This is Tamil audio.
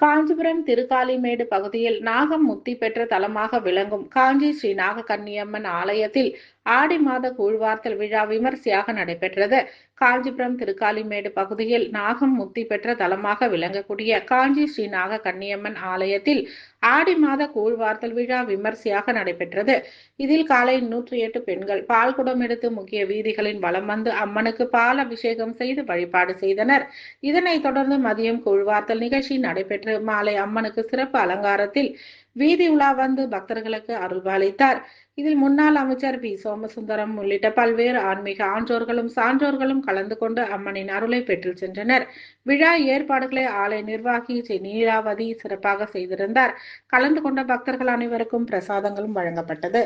காஞ்சிபுரம் திருக்காலிமேடு பகுதியில் நாகம் முக்தி பெற்ற தலமாக விளங்கும் காஞ்சி ஸ்ரீ நாக கன்னியம்மன் ஆலயத்தில் ஆடி மாத கூழ்வார்த்தல் விழா விமர்சையாக நடைபெற்றது. காஞ்சிபுரம் திருக்காலிமேடு பகுதியில் நாகம் முத்தி பெற்ற தலமாக விளங்கக்கூடிய காஞ்சி ஸ்ரீ நாக கன்னியம்மன் ஆலயத்தில் ஆடி மாத கூழ்வார்த்தல் விழா விமர்சையாக நடைபெற்றது. இதில் காலை நூற்றி எட்டு பெண்கள் பால் குடம் எடுத்து முக்கிய வீதிகளின் வலம் வந்து அம்மனுக்கு பால் அபிஷேகம் செய்து வழிபாடு செய்தனர். இதனைத் தொடர்ந்து மதியம் கூழ்வார்த்தல் நிகழ்ச்சி நடைபெற்று மாலை அம்மனுக்கு சிறப்பு அலங்காரத்தில் வீதி உலா வந்து பக்தர்களுக்கு அருள்பாலித்தார். இதில் முன்னாள் அமைச்சர் பி. சோமசுந்தரம் உள்ளிட்ட பல்வேறு ஆன்மீக ஆன்றோர்களும் சான்றோர்களும் கலந்து கொண்டு அம்மனின் அருளை பெற்று சென்றனர். விழா ஏற்பாடுகளை ஆலய நிர்வாகி சி நீலாவதி சிறப்பாக செய்திருந்தார். கலந்து கொண்ட பக்தர்கள் அனைவருக்கும் பிரசாதங்களும் வழங்கப்பட்டது.